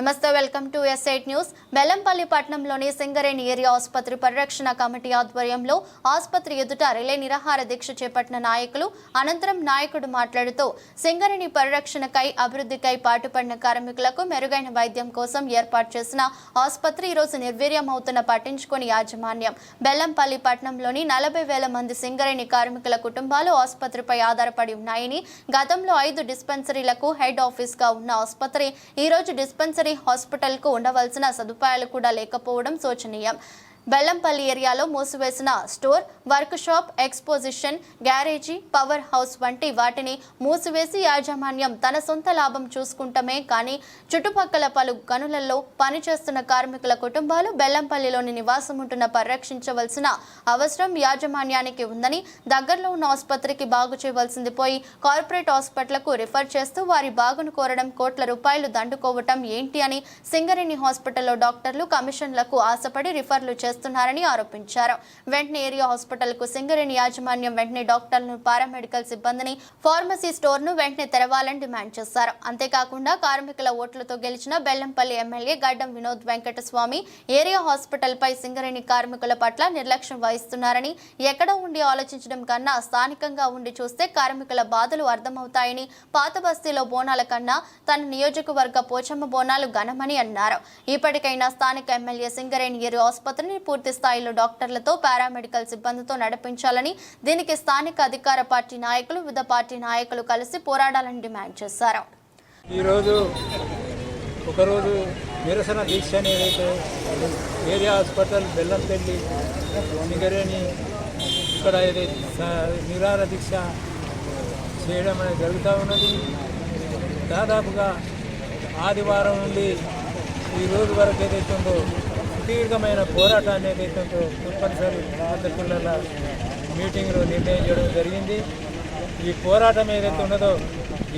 నమస్తే welcome to S eight news Bellampalli పట్టణంలోని Singareni area ఆసుపత్రి పరిరక్షణ కమిటీ ఆధ్వర్యంలో ఆసుపత్రి ఎదుట రిలే నిరాహార దీక్ష చేపట్టిన నాయకులు అనంతరం నాయకుడు మాట్లాడుతూ సింగరేణి పరిరక్షణకై అభివృద్ధికై పాటుపడిన కార్మికులకు మెరుగైన వైద్యం కోసం ఏర్పాటు చేసిన ఆసుపత్రి ఈరోజు నిర్వీర్యం అవుతున్న పట్టించుకొని యాజమాన్యం. బెల్లంపల్లి పట్టణంలోని నలభై వేల మంది సింగరేణి కార్మికుల కుటుంబాలు ఆసుపత్రిపై ఆధారపడి ఉన్నాయని గతంలో ఐదు డిస్పెన్సరీలకు హెడ్ ఆఫీస్గా ఉన్న ఆసుపత్రి ఈ రోజు డిస్పెన్సరీ హాస్పిటల్కు ఉండవలసిన సదుపాయాలు కూడా లేకపోవడం శోచనీయం. బెల్లంపల్లి ఏరియాలో మూసివేసిన store workshop exposition garage power house వంటి వాటిని మూసివేసి యాజమాన్యం తన సొంత లాభం చూసుకుంటమే కానీ చుట్టుపక్కల పలు గనులలో పనిచేస్తున్న కార్మికుల కుటుంబాలు బెల్లంపల్లిలోని నివాసం ఉంటున్న పరిరక్షించవలసిన అవసరం యాజమాన్యానికి ఉందని దగ్గరలో ఉన్న ఆసుపత్రికి బాగు చేయవలసింది పోయి కార్పొరేట్ హాస్పిటల్కు రిఫర్ చేస్తూ వారి బాగును కోరడం కోట్ల రూపాయలు దండుకోవటం ఏంటి అని సింగరేణి హాస్పిటల్లో డాక్టర్లు కమిషన్లకు ఆశపడి రిఫర్లు చేస్తారు చేస్తున్నారని ఆరోపించారు. వెంటనే ఏరియా హాస్పిటల్కు సింగరేణి యాజమాన్యం వెంటనే డాక్టర్లను పారామెడికల్ సిబ్బందిని ఫార్మసీ స్టోర్ను వెంటనే తెరవాలని డిమాండ్ చేశారు. అంతేకాకుండా కార్మికుల ఓట్లతో గెలిచిన Bellampalli MLA Gaddam Vinod Venkataswamy area hospital పై సింగరేణి కార్మికుల పట్ల నిర్లక్ష్యం వహిస్తున్నారని ఎక్కడ ఉండి ఆలోచించడం కన్నా స్థానికంగా ఉండి చూస్తే కార్మికుల బాధలు అర్థమవుతాయని పాత బస్తీలో బోనాల కన్నా తన నియోజకవర్గ పోచమ్మ బోనాలు ఘనమని అన్నారు. ఇప్పటికైనా స్థానిక ఎమ్మెల్యే సింగరేణి ఏరియా ఆసుపత్రిని పూర్తి స్థాయిలో డాక్టర్లతో పారామెడికల్ సిబ్బందితో నడిపించాలని దీనికి స్థానిక అధికార పార్టీ నాయకులు వివిధ పార్టీ నాయకులు కలిసి పోరాడాలని డిమాండ్ చేశారు. ఈరోజు ఒకరోజు నిరసన దీక్ష ఏదైతే ఏరియా హాస్పిటల్ బెల్లంపల్లి నిగరేని ఇక్కడ ఏదైతే నిరాహార దీక్ష చేయడం అనేది జరుగుతూ ఉన్నది. దాదాపుగా ఆదివారం నుండి ఈ రోజు వరకు ఏదైతే ఉందో సుదీర్ఘమైన పోరాటాన్ని ఏదైతే తప్పనిసరి పద్ధతుల మీటింగ్లో నిర్ణయం చేయడం జరిగింది. ఈ పోరాటం ఏదైతే ఉన్నదో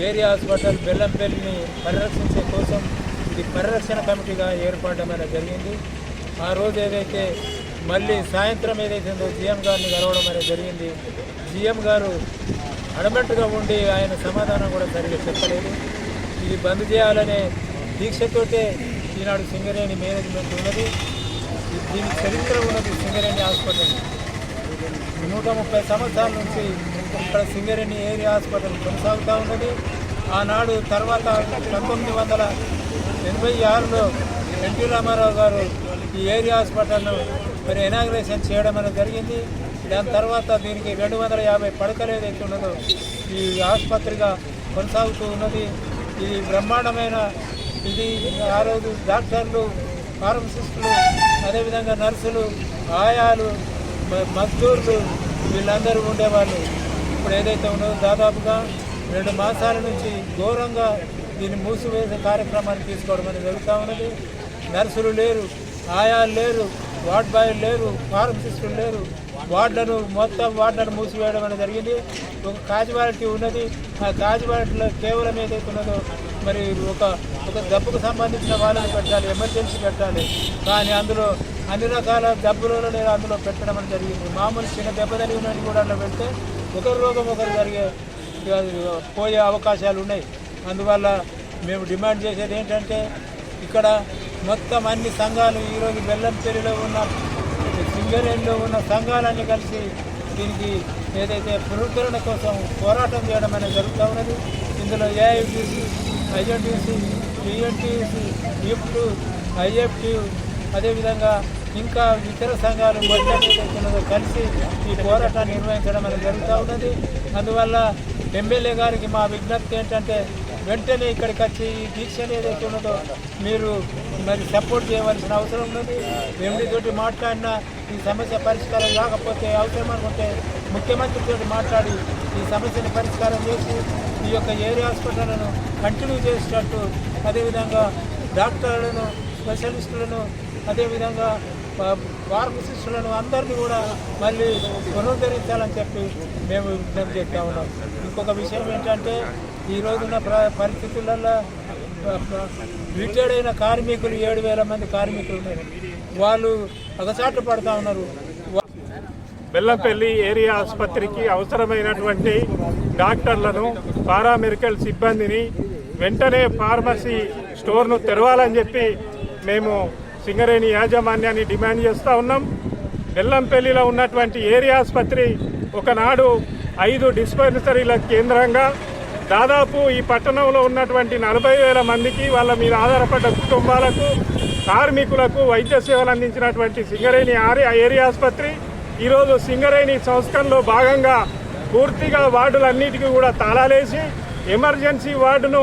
ఏరియా హాస్పిటల్ బెల్లంపల్లిని పరిరక్షించే కోసం ఇది పరిరక్షణ కమిటీగా ఏర్పడడం అనేది జరిగింది. ఆ రోజు ఏదైతే మళ్ళీ సాయంత్రం ఏదైతే ఉందో జిఎం గారిని కలవడం అనేది జరిగింది. జిఎం గారు అడమట్టుగా ఉండి ఆయన సమాధానం కూడా సరిగ్గా చెప్పలేదు. ఇది బంద్ చేయాలనే దీక్షతోటే ఈనాడు సింగరేణి మేనేజ్మెంట్ ఉన్నది. దీని చరిత్ర ఉన్నది సింగరేణి హాస్పిటల్. నూట ముప్పై సంవత్సరాల నుంచి ఇక్కడ సింగరేణి ఏరియా హాస్పిటల్ కొనసాగుతూ ఉన్నది. ఆనాడు తర్వాత పంతొమ్మిది వందల ఎనభై ఆరులో ఎన్టీ రామారావు గారు ఈ ఏరియా హాస్పిటల్ను మరి ఇనాగ్రేషన్ చేయడం అనేది జరిగింది. దాని తర్వాత దీనికి రెండు వందల యాభై పడకలు ఏదైతే ఉన్నదో ఈ ఆసుపత్రిగా కొనసాగుతూ ఉన్నది. ఇది బ్రహ్మాండమైన ఇది. ఆ రోజు డాక్టర్లు ఫార్మసిస్టులు అదేవిధంగా నర్సులు ఆయాలు మజ్దూర్లు వీళ్ళందరూ ఉండేవాళ్ళు. ఇప్పుడు ఏదైతే ఉన్నదో దాదాపుగా రెండు మాసాల నుంచి ఘోరంగా దీన్ని మూసివేసే కార్యక్రమాన్ని తీసుకోవడం అనేది జరుగుతూ ఉన్నది. నర్సులు లేరు ఆయాలు లేరు వార్డ్ బాయ్లు లేరు ఫార్మసిస్టులు లేరు. వార్డులను మొత్తం వార్డులను మూసివేయడం అనేది జరిగింది. ఒక కాజువాలిటీ ఉన్నది. ఆ కాజువాలిటీలో కేవలం ఏదైతే ఉన్నదో మరి ఒక ఒక దెబ్బకు సంబంధించిన వాళ్ళని పెట్టాలి ఎమర్జెన్సీ పెట్టాలి. కానీ అందులో అన్ని రకాల దెబ్బలలో నేను అందులో పెట్టడం అనేది జరిగింది. మామూలు చిన్న దెబ్బ తగిలినని కూడా అందులో పెడితే ఒకరి రోగం ఒకరు జరిగే పోయే అవకాశాలు ఉన్నాయి. అందువల్ల మేము డిమాండ్ చేసేది ఏంటంటే ఇక్కడ మొత్తం అన్ని సంఘాలు ఈరోజు బెల్లంపేరిలో ఉన్న సింగరేణిలో ఉన్న సంఘాలన్నీ కలిసి దీనికి ఏదైతే పునరుద్ధరణ కోసం పోరాటం చేయడం అనేది జరుగుతూ ఉన్నది. ఇందులో ఏఐటీసీ ఐఎన్టీసీ టీఎన్టీసీ ఇఫ్ట్ ఐఎఫ్టీ అదేవిధంగా ఇంకా ఇతర సంఘాలు మొదలెట్టుకున్నదో కలిసి ఈ పోరాటాన్ని నిర్వహించడం అనేది జరుగుతూ ఉన్నది. అందువల్ల ఎమ్మెల్యే గారికి మా విజ్ఞప్తి ఏంటంటే వెంటనే ఇక్కడికి వచ్చి ఈ దీక్షను ఏదైతే ఉన్నదో మీరు మరి సపోర్ట్ చేయవలసిన అవసరం ఉన్నది. ఎండి మాట్లాడినా ఈ సమస్య పరిష్కారం కాకపోతే అవసరం అనుకుంటే ముఖ్యమంత్రితో మాట్లాడి ఈ సమస్యను పరిష్కారం చేసి ఈ యొక్క ఏరియా హాస్పిటళ్ళను కంటిన్యూ చేసేటట్టు అదేవిధంగా డాక్టర్లను స్పెషలిస్టులను అదేవిధంగా ఫార్మసిస్టులను అందరినీ కూడా మళ్ళీ పునరుద్ధరించాలని చెప్పి మేము విజ్ఞప్తి చేస్తా ఉన్నాం. ఇంకొక విషయం ఏంటంటే ఈ రోజున్న పరిస్థితులలో రిటైర్డ్ అయిన కార్మికులు ఏడు వేల మంది కార్మికులు ఉన్నారు. వాళ్ళు అగసాట్లు పడుతూ ఉన్నారు. బెల్లంపల్లి ఏరియా ఆసుపత్రికి అవసరమైనటువంటి డాక్టర్లను పారామెడికల్ సిబ్బందిని వెంటనే ఫార్మసీ స్టోర్ను తెరవాలని చెప్పి మేము సింగరేణి యాజమాన్యాన్ని డిమాండ్ చేస్తూ ఉన్నాం. బెల్లంపల్లిలో ఉన్నటువంటి ఏరియా ఆసుపత్రి ఒకనాడు ఐదు డిస్పెన్సరీల కేంద్రంగా దాదాపు ఈ పట్టణంలో ఉన్నటువంటి నలభై వేల మందికి వాళ్ళ మీద ఆధారపడ్డ కుటుంబాలకు కార్మికులకు వైద్య సేవలు అందించినటువంటి సింగరేణి ఆరి ఏరియా ఆసుపత్రి ఈరోజు సింగరేణి సంస్కరణలో భాగంగా పూర్తిగా వార్డులన్నిటికీ కూడా తాళాలేసి ఎమర్జెన్సీ వార్డును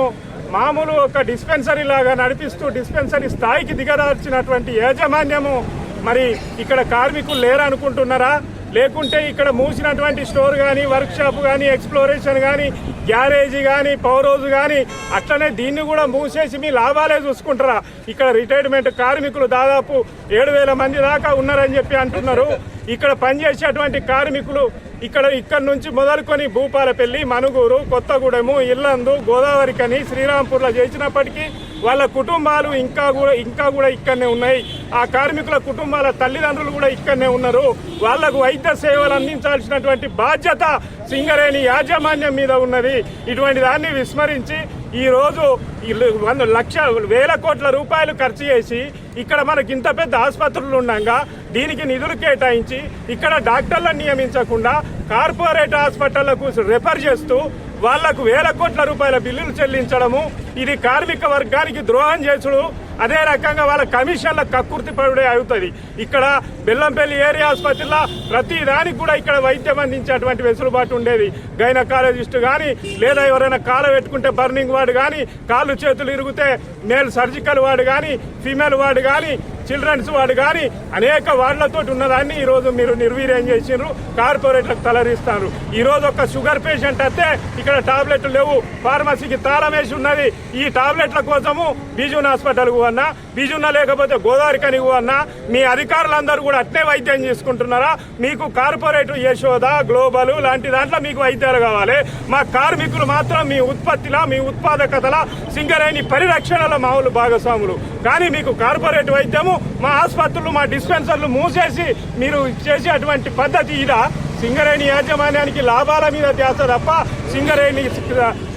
మామూలు ఒక డిస్పెన్సరీ లాగా నడిపిస్తూ డిస్పెన్సరీ స్థాయికి దిగదార్చినటువంటి యాజమాన్యము మరి ఇక్కడ కార్మికులు లేరనుకుంటున్నారా? లేకుంటే ఇక్కడ మూసినటువంటి స్టోర్ కానీ వర్క్ షాప్ కానీ ఎక్స్ప్లోరేషన్ కానీ గ్యారేజీ కానీ పౌరోజు కానీ అట్లనే దీన్ని కూడా మూసేసి మీ లాభాలే చూసుకుంటారా? ఇక్కడ రిటైర్మెంట్ కార్మికులు దాదాపు ఏడు వేల మంది దాకా ఉన్నారని చెప్పి అంటున్నారు. ఇక్కడ పనిచేసేటువంటి కార్మికులు ఇక్కడ ఇక్కడ నుంచి మొదలుకొని భూపాలపల్లి మనుగూరు కొత్తగూడెము ఇల్లందు గోదావరికని శ్రీరాంపూర్లో చేసినప్పటికీ వాళ్ళ కుటుంబాలు ఇంకా కూడా ఇంకా కూడా ఇక్కడనే ఉన్నాయి. ఆ కార్మికుల కుటుంబాల తల్లిదండ్రులు కూడా ఇక్కడనే ఉన్నారు. వాళ్ళకు వైద్య సేవలు అందించాల్సినటువంటి బాధ్యత సింగరేణి యాజమాన్యం మీద ఉన్నది. ఇటువంటి దాన్ని విస్మరించి ఈ రోజు ఈ వంద లక్ష వేల కోట్ల రూపాయలు ఖర్చు చేసి ఇక్కడ మనకి ఇంత పెద్ద ఆసుపత్రులు ఉండగా దీనికి నిధులు కేటాయించి ఇక్కడ డాక్టర్లను నియమించకుండా కార్పొరేట్ హాస్పిటళ్ళకు రెఫర్ చేస్తూ వాళ్ళకు వేల కోట్ల రూపాయల బిల్లులు చెల్లించడము ఇది కార్మిక వర్గానికి ద్రోహం చేసుడు అదే రకంగా వాళ్ళ కమిషన్ల కక్కుర్తి పడుడే అవుతుంది. ఇక్కడ బెల్లంపల్లి ఏరియా ఆసుపత్రిలో ప్రతి దానికి కూడా ఇక్కడ వైద్యం అందించేటువంటి వెసులుబాటు ఉండేది. గైనకాలజిస్ట్ కానీ లేదా ఎవరైనా కాలు పెట్టుకుంటే బర్నింగ్ వాడు కానీ కాళ్ళు చేతులు ఇరిగితే మేల్ సర్జికల్ వాడు కానీ ఫీమేల్ వాడు కానీ చిల్డ్రన్స్ వాడు కానీ అనేక వార్డులతో ఉన్నదాన్ని ఈరోజు మీరు నిర్వీర్యం చేసిండ్రు. కార్పొరేట్లకు తలరిస్తారు. ఈరోజు ఒక షుగర్ పేషెంట్ అయితే ఇక్కడ టాబ్లెట్లు లేవు. ఫార్మసీకి తాళం వేసి ఉన్నది. ఈ టాబ్లెట్ల కోసము బీజూన్ హాస్పిటల్ అన్నా బీజున్న లేకపోతే గోదావరి కని అన్నా మీ అధికారులందరూ కూడా అట్నే వైద్యం చేసుకుంటున్నారా? మీకు కార్పొరేట్ యశోద గ్లోబల్ లాంటి దాంట్లో మీకు వైద్యాలు కావాలి. మా కార్మికులు మాత్రం మీ ఉత్పత్తిలా మీ ఉత్పాదకతల సింగరేణి పరిరక్షణలో మామూలు భాగస్వాములు. కానీ మీకు కార్పొరేట్ వైద్యము మా ఆసుపత్రులు మా డిస్పెన్సర్లు మూసేసి మీరు చేసే అటువంటి పద్ధతి ఇదా? సింగరేణి యాజమాన్యానికి లాభాల మీద ధ్యాస తప్ప సింగరేణి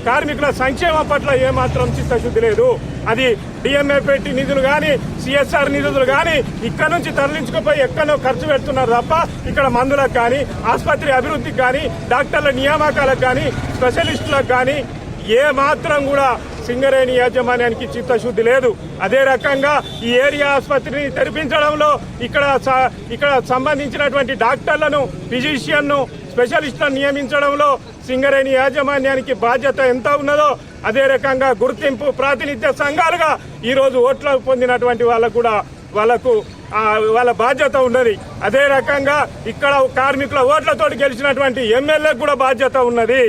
కార్మికుల సంక్షేమం పట్ల ఏమాత్రం చిత్తశుద్ధి లేదు. అది డిఎంఏ పెట్టి నిధులు కానీ సిఎస్ఆర్ నిధులు కానీ ఇక్కడ నుంచి తరలించుకుపోయి ఎక్కడో ఖర్చు పెడుతున్నారు తప్ప ఇక్కడ మందులకు కానీ ఆసుపత్రి అభివృద్ధికి కానీ డాక్టర్ల నియామకాలకు కానీ స్పెషలిస్టులకు కానీ ఏ మాత్రం కూడా సింగరేణి యాజమాన్యానికి చిత్తశుద్ధి లేదు. అదే రకంగా ఈ ఏరియా ఆసుపత్రిని తెరిపించడంలో ఇక్కడ ఇక్కడ సంబంధించినటువంటి డాక్టర్లను ఫిజిషియన్ను స్పెషలిస్టులను నియమించడంలో సింగరేణి యాజమాన్యానికి బాధ్యత ఎంత ఉన్నదో అదే రకంగా గుర్తింపు ప్రాతినిధ్య సంఘాలుగా ఈరోజు ఓట్లు పొందినటువంటి వాళ్ళకు కూడా వాళ్ళకు వాళ్ళ బాధ్యత ఉన్నది. అదే రకంగా ఇక్కడ కార్మికుల ఓట్లతోటి గెలిచినటువంటి ఎమ్మెల్యేలకు కూడా బాధ్యత ఉన్నది.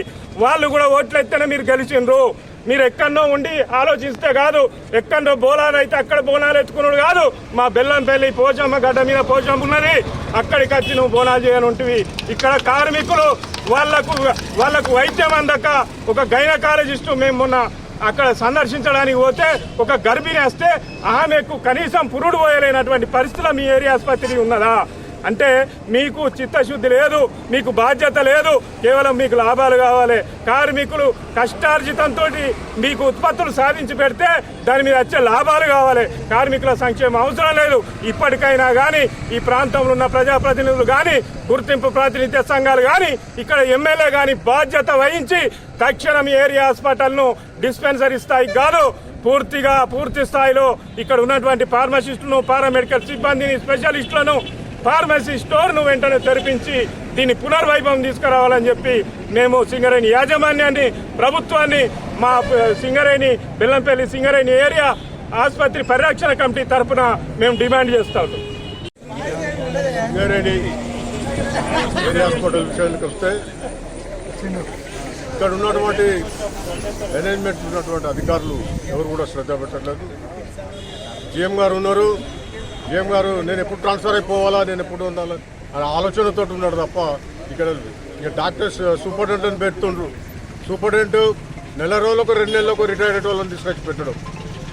వాళ్ళు కూడా ఓట్లు ఎత్తేనే మీరు గెలిచిండ్రు. మీరు ఎక్కడో ఉండి ఆలోచిస్తే కాదు ఎక్కడో బోనాలు అయితే అక్కడ బోనాలు ఎత్తుకున్నాడు కాదు. మా బెల్లంపల్లి పోచమ్మ గడ్డ మీద పోచమ్మ ఉన్నది. అక్కడికి వచ్చి నువ్వు బోనాలు చేయని ఇక్కడ కార్మికులు వాళ్ళకు వాళ్ళకు వైద్యం అందక ఒక గైనకాలజిస్టు మేము మొన్న అక్కడ సందర్శించడానికి పోతే ఒక గర్భిణి వస్తే ఆమెకు కనీసం పురుడు పోయలేనటువంటి పరిస్థితులు మీ ఏరియా ఆసుపత్రి ఉన్నదా? అంటే మీకు చిత్తశుద్ధి లేదు మీకు బాధ్యత లేదు కేవలం మీకు లాభాలు కావాలి. కార్మికులు కష్టార్జితంతో మీకు ఉత్పత్తులు సాధించి పెడితే దాని మీద వచ్చే లాభాలు కావాలి. కార్మికుల సంక్షేమం అవసరం లేదు. ఇప్పటికైనా కానీ ఈ ప్రాంతంలో ఉన్న ప్రజాప్రతినిధులు కానీ గుర్తింపు ప్రాతినిధ్య సంఘాలు కానీ ఇక్కడ ఎమ్మెల్యే కానీ బాధ్యత వహించి తక్షణం ఏరియా హాస్పిటల్ను డిస్పెన్సరీ స్థాయి కాదు పూర్తిగా పూర్తి స్థాయిలో ఇక్కడ ఉన్నటువంటి ఫార్మసిస్టును పారామెడికల్ సిబ్బందిని స్పెషలిస్టులను ఫార్మసీ స్టోర్ను వెంటనే తెరిపించి దీన్ని పునర్వైభవం తీసుకురావాలని చెప్పి మేము సింగరేణి యాజమాన్యాన్ని ప్రభుత్వాన్ని మా సింగరేణి బెల్లంపల్లి సింగరేణి ఏరియా ఆసుపత్రి పరిరక్షణ కమిటీ తరఫున మేము డిమాండ్ చేస్తాం. ఏరియా హాస్పిటల్ విషయానికి వస్తే ఇక్కడ ఉన్నటువంటి మేనేజ్మెంట్ ఉన్నటువంటి అధికారులు ఎవరు కూడా శ్రద్ధ పెట్టట్లేదు. జిఎం గారు ఉన్నారు. ఏం గారు నేను ఎప్పుడు ట్రాన్స్ఫర్ అయిపోవాలా నేను ఎప్పుడు ఉండాలి అని ఆలోచనతో ఉన్నాడు తప్ప ఇక్కడ ఇక డాక్టర్స్ సూపరింటెండెంట్ పెడుతుండ్రు. సూపరింటెండెంట్ నెల రోజులకు రెండు నెలలకు రిటైర్డ్ వాళ్ళని తీసుకొచ్చి పెట్టడం.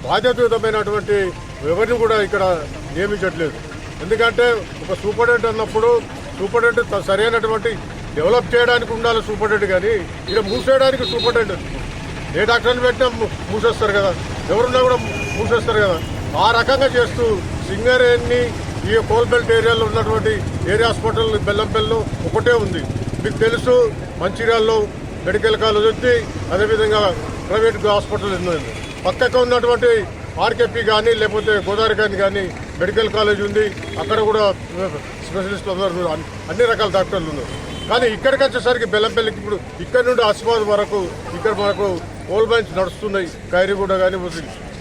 బాధ్యతయుతమైనటువంటి ఎవరిని కూడా ఇక్కడ నియమించట్లేదు. ఎందుకంటే ఒక సూపరింటెండెంట్ అన్నప్పుడు సూపరింటెండెంట్ సరైనటువంటి డెవలప్ చేయడానికి ఉండాలి సూపరింటెండెంట్ కానీ ఇక్కడ మూసేయడానికి సూపరింటెండెంట్ ఏ డాక్టర్ని పెట్టినా మూసేస్తారు కదా. ఎవరున్నా కూడా మూసేస్తారు కదా. ఆ రకంగా చేస్తూ సింగరేణి ఈ కోల్బెల్ట్ ఏరియాలో ఉన్నటువంటి ఏరియా హాస్పిటల్ బెల్లంపల్లిలో ఒకటే ఉంది. మీకు తెలుసు మంచిర్యాలలో మెడికల్ కాలేజ్ ఉంది అదేవిధంగా ప్రైవేట్ హాస్పిటల్ ఉంది. పక్కకు ఉన్నటువంటి ఆర్కేపీ కానీ లేకపోతే గోదావరి కానీ కానీ మెడికల్ కాలేజ్ ఉంది. అక్కడ కూడా స్పెషలిస్టులు ఉన్నారు. అన్ని- రకాల డాక్టర్లు ఉన్నారు. కానీ ఇక్కడికి వచ్చేసరికి బెల్లంపల్లికి ఇప్పుడు ఇక్కడ నుండి ఆసిఫాబాద్ వరకు ఇక్కడ మనకు కోల్ మైన్స్ నడుస్తున్నాయి ఖైరీగూడ కానీ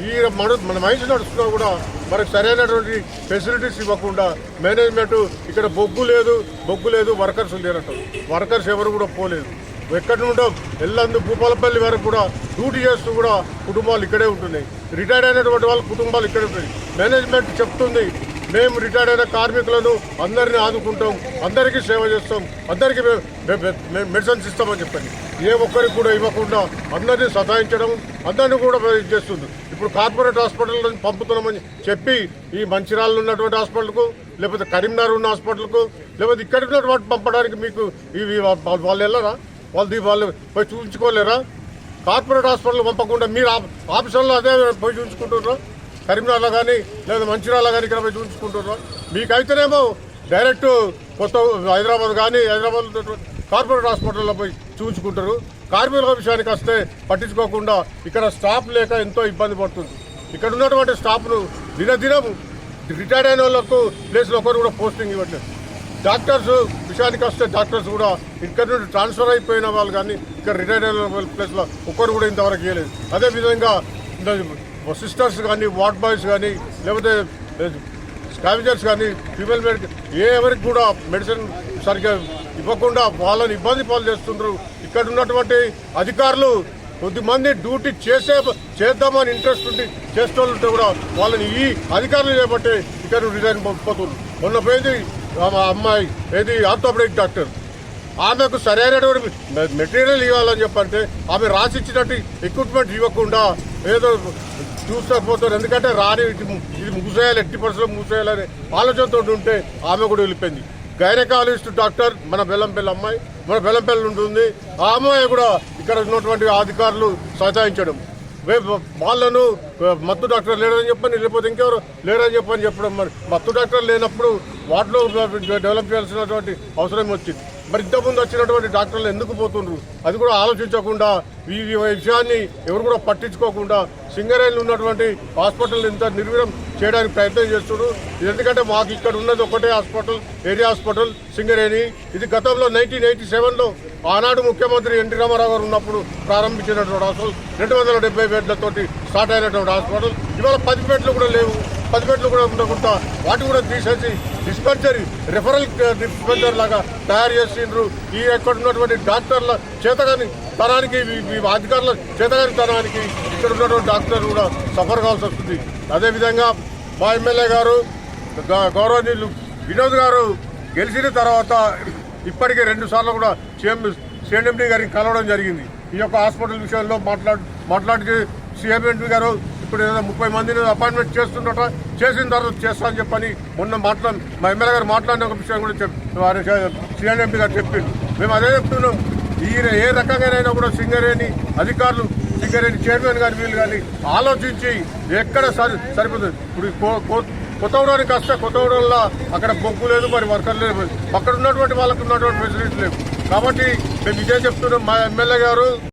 ఈ మన మన మైన్స్ నడుస్తున్నా కూడా మనకు సరైనటువంటి ఫెసిలిటీస్ ఇవ్వకుండా మేనేజ్మెంట్ ఇక్కడ బొగ్గు లేదు బొగ్గు లేదు వర్కర్స్ లేరంట. వర్కర్స్ ఎవరు కూడా పోలేదు. ఎక్కడి నుండో ఎల్లందు భూపాలపల్లి వరకు కూడా డ్యూటీ చేస్తూ కూడా కుటుంబాలు ఇక్కడే ఉంటున్నాయి. రిటైర్డ్ అయినటువంటి వాళ్ళ కుటుంబాలు ఇక్కడే ఉంటాయి మేనేజ్మెంట్ చెప్తుంది మేము రిటైర్డ్ అయిన కార్మికులను అందరినీ ఆదుకుంటాం అందరికీ సేవ చేస్తాం అందరికీ మెడిసిన్స్ ఇస్తామని చెప్పండి. ఏ ఒక్కరికి కూడా ఇవ్వకుండా అందరినీ సతాయించడం అందరినీ కూడా చేస్తుంది. ఇప్పుడు కార్పొరేట్ హాస్పిటల్ పంపుతున్నామని చెప్పి ఈ మంచిర్యాలలో ఉన్నటువంటి హాస్పిటల్కు లేకపోతే కరీంనగర్ ఉన్న హాస్పిటల్కు లేకపోతే ఇక్కడ ఉన్నటువంటి పంపడానికి మీకు ఇవి వాళ్ళు వెళ్ళరా? వాళ్ళు వాళ్ళు పోయి చూపించుకోలేరా? కార్పొరేట్ హాస్పిటల్ పంపకుండా మీరు ఆఫ్- అదే పోయి చూపించుకుంటున్నారా? కరీంనగర్లో కానీ లేదా మంచిర్యాలలో కానీ ఇక్కడ పోయి చూపించుకుంటున్నాం. మీకైతేనేమో డైరెక్ట్ కొత్త హైదరాబాద్ కానీ హైదరాబాద్ కార్పొరేట్ హాస్పిటల్లో పోయి చూపించుకుంటారు. కార్మికుల విషయానికి వస్తే పట్టించుకోకుండా ఇక్కడ స్టాఫ్ లేక ఎంతో ఇబ్బంది పడుతుంది. ఇక్కడ ఉన్నటువంటి స్టాఫ్ను దినదినం రిటైర్డ్ అయిన వాళ్ళకు ప్లేస్లో ఒకరు కూడా పోస్టింగ్ ఇవ్వట్లేదు. డాక్టర్స్ విషయానికి వస్తే డాక్టర్స్ కూడా ఇక్కడ నుండి ట్రాన్స్ఫర్ అయిపోయిన వాళ్ళు కానీ ఇక్కడ రిటైర్డ్ అయిన ప్లేస్లో ఒక్కరు కూడా ఇంతవరకు ఇవ్వలేదు. అదేవిధంగా సిస్టర్స్ కానీ వార్డ్ బాయ్స్ కానీ లేకపోతే స్కావిజర్స్ కానీ ఫీమేల్ మెడికల్ ఏ ఎవరికి కూడా మెడిసిన్ సరిగ్గా ఇవ్వకుండా వాళ్ళని ఇబ్బంది పాలు చేస్తుండ్రు. ఇక్కడ ఉన్నటువంటి అధికారులు కొద్దిమంది డ్యూటీ చేసే చేద్దామని ఇంట్రెస్ట్ ఉండి చేస్తుంటే కూడా వాళ్ళని ఈ అధికారులు చేపట్టి ఇక్కడ రిజైన్ పోతున్నారు మొన్న పోయింది అమ్మాయి ఏది ఆర్థోపెడిక్ డాక్టర్ ఆమెకు సరైనటువంటి మెటీరియల్ ఇవ్వాలని చెప్పంటే ఆమె రాసిచ్చినట్టు ఎక్విప్మెంట్ ఇవ్వకుండా ఏదో చూస్తే పోతారు. ఎందుకంటే రాని ఇది మూసేయాలి ఎట్టి పరిస్థితుల్లో మూసేయాలని ఆలోచనతో ఉంటే ఆమె కూడా వెళ్ళిపోయింది. గైనకాలజిస్ట్ డాక్టర్ మన బెల్లంపల్లి అమ్మాయి మన బెల్లంపల్లి ఉంటుంది. ఆ అమ్మాయి కూడా ఇక్కడ ఉన్నటువంటి అధికారులు సహాయించడం వాళ్ళను మత్తు డాక్టర్ లేరని చెప్పని లేకపోతే ఇంకెవరు లేరని చెప్పని చెప్పడం మరి. మత్తు డాక్టర్ లేనప్పుడు వాటిలో డెవలప్ చేయాల్సినటువంటి అవసరం వచ్చింది. మరి ఇంతకుముందు వచ్చినటువంటి డాక్టర్లు ఎందుకు పోతుండ్రు? అది కూడా ఆలోచించకుండా ఈ విషయాన్ని ఎవరు కూడా పట్టించుకోకుండా సింగరేణిలో ఉన్నటువంటి హాస్పిటల్ ఇంత నిర్వీర్యం చేయడానికి ప్రయత్నం చేస్తున్నారు ఎందుకంటే మాకు ఇక్కడ ఉన్నది ఒకటే హాస్పిటల్ ఏరియా హాస్పిటల్ సింగరేణి. ఇది గతంలో నైన్టీన్ ఎయిటీ సెవెన్లో ఆనాడు ముఖ్యమంత్రి ఎన్టీ రామారావు గారు ఉన్నప్పుడు ప్రారంభించినటువంటి హాస్పిటల్. రెండు వందల డెబ్బై బెడ్లతోటి స్టార్ట్ అయినటువంటి హాస్పిటల్. ఇవాళ పది బెడ్లు కూడా లేవు. పది బెడ్లు కూడా ఉండకుండా వాటి కూడా తీసేసి డిస్పెన్సరీ రిఫరల్ డిస్పెన్సరీ లాగా తయారు చేసిండ్రు. ఈ ఎక్కడ ఉన్నటువంటి డాక్టర్ల చేతగాని తనానికి అధికారుల చేతగాని తనానికి ఇక్కడ ఉన్నటువంటి డాక్టర్ కూడా సఫర్ కావాల్సి వస్తుంది. అదేవిధంగా మా ఎమ్మెల్యే గారు గ- గౌరవనీయులు వినోద్ గారు గెలిచిన తర్వాత ఇప్పటికే రెండు సార్లు కూడా సీఎం సిఎండి గారిని కలవడం జరిగింది. ఈ యొక్క హాస్పిటల్ విషయంలో మాట్లాడు మాట్లాడి సిఎండి గారు ఇప్పుడు ఏదో ముప్పై మందిని అపాయింట్మెంట్ చేస్తుండట చేసిన తర్వాత చేస్తా అని చెప్పని మొన్న మాట్లా మా ఎమ్మెల్యే గారు మాట్లాడిన ఒక విషయం కూడా చెప్ వారి ఎంపీ గారు చెప్పిండు మేము అదే చెప్తున్నాం. ఈయన ఏ రకంగానైనా కూడా సింగరేణి అధికారులు సింగరేణి చైర్మన్ గారు వీళ్ళు కానీ ఆలోచించి ఎక్కడ సరి సరిపోతుంది. ఇప్పుడు ఈ కో- కో- కొత్తగూడానికి వస్తే కొత్తగూడెంలో అక్కడ బొగ్గు లేదు మరి వర్కర్ లేదు. అక్కడ ఉన్నటువంటి వాళ్ళకు ఉన్నటువంటి ఫెసిలిటీ లేవు. కాబట్టి మేము ఇదే చెప్తున్నాం. మా ఎమ్మెల్యే గారు